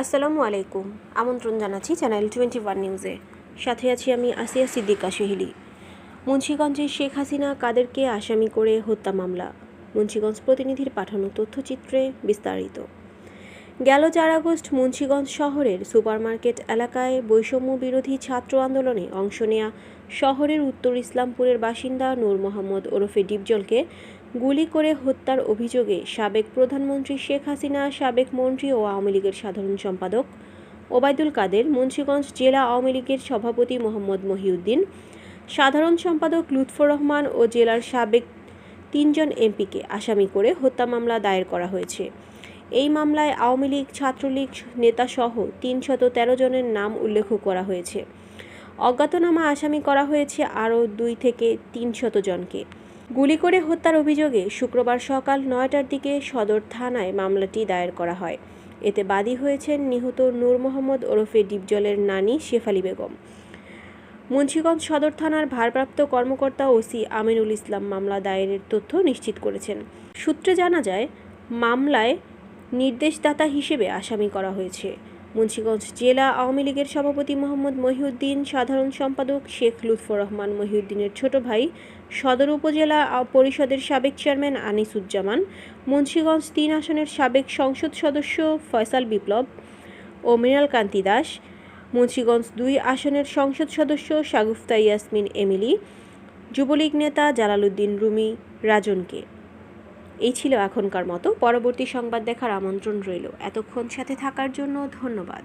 আসসালামু আলাইকুম। আমন্ত্রণ জানাচ্ছি চ্যানেল টোয়েন্টি ওয়ান নিউজে সাথে আছি আমি আসিয়া সিদ্দিকা সেহিলি। মুন্সীগঞ্জের শেখ হাসিনা, কাদেরকে আসামি করে হত্যা মামলা। মুন্সীগঞ্জ প্রতিনিধির পাঠানো তথ্যচিত্রে বিস্তারিত। গেল চার আগস্ট মুন্সীগঞ্জ শহরের সুপারমার্কেট এলাকায় বৈষম্য বিরোধী ছাত্র আন্দোলনে অংশ নেয়া শহরের উত্তর ইসলামপুরের বাসিন্দা নূর মোহাম্মদ ওরফে ডিপজলকে গুলি করে হত্যার অভিযোগে সাবেক প্রধানমন্ত্রী শেখ হাসিনা, সাবেক মন্ত্রী ও আওয়ামী লীগের সাধারণ সম্পাদক ওবায়দুল কাদের, মুন্সীগঞ্জ জেলা আওয়ামী লীগের সভাপতি মোহাম্মদ মহিউদ্দিন, সাধারণ সম্পাদক লুৎফর রহমান ও জেলার সাবেক তিনজন এমপিকে আসামি করে হত্যা মামলা দায়ের করা হয়েছে। এই মামলায় আওয়ামী লীগ, ছাত্রলীগ নেতাসহ তিনশত তেরো জনের নাম উল্লেখ করা হয়েছে। অজ্ঞাতনামা আসামি করা হয়েছে আরও দুই থেকে তিনশত জনকে। গুলি করে হত্যার অভিযোগে শুক্রবার সকাল নয়টার দিকে সদর থানায় মামলাটি দায়ের করা হয়। এতে বাদী হয়েছেন নিহত নূর মোহাম্মদ ওরফে ডিপজলের নানি শেফালি বেগম। মুন্সিগঞ্জ সদর থানার ভারপ্রাপ্ত কর্মকর্তা ওসি আমিনুল ইসলাম মামলা দায়েরের তথ্য নিশ্চিত করেছেন। সূত্রে জানা যায়, মামলায় নির্দেশদাতা হিসেবে আসামি করা হয়েছে। মুন্সিগঞ্জ জেলা আওয়ামী লীগের সভাপতি মোহাম্মদ মহিউদ্দিন, সাধারণ সম্পাদক শেখ লুৎফর রহমান মহিউদ্দিনের ছোট ভাই সদর উপজেলা পরিষদের সাবেক চেয়ারম্যান আনিসুজ্জামান, মুন্সিগঞ্জ তিন আসনের সাবেক সংসদ সদস্য ফয়সাল বিপ্লব ও মৃণাল কান্তি দাস, মুন্সিগঞ্জ দুই আসনের সংসদ সদস্য শাগুফতা ইয়াসমিন এমিলি, যুবলীগ নেতা জালালউদ্দিন রুমি, রাজনকে। এই ছিল এখনকার মতো। পরবর্তী সংবাদ দেখার আমন্ত্রণ রইল। এতক্ষণ সাথে থাকার জন্য ধন্যবাদ।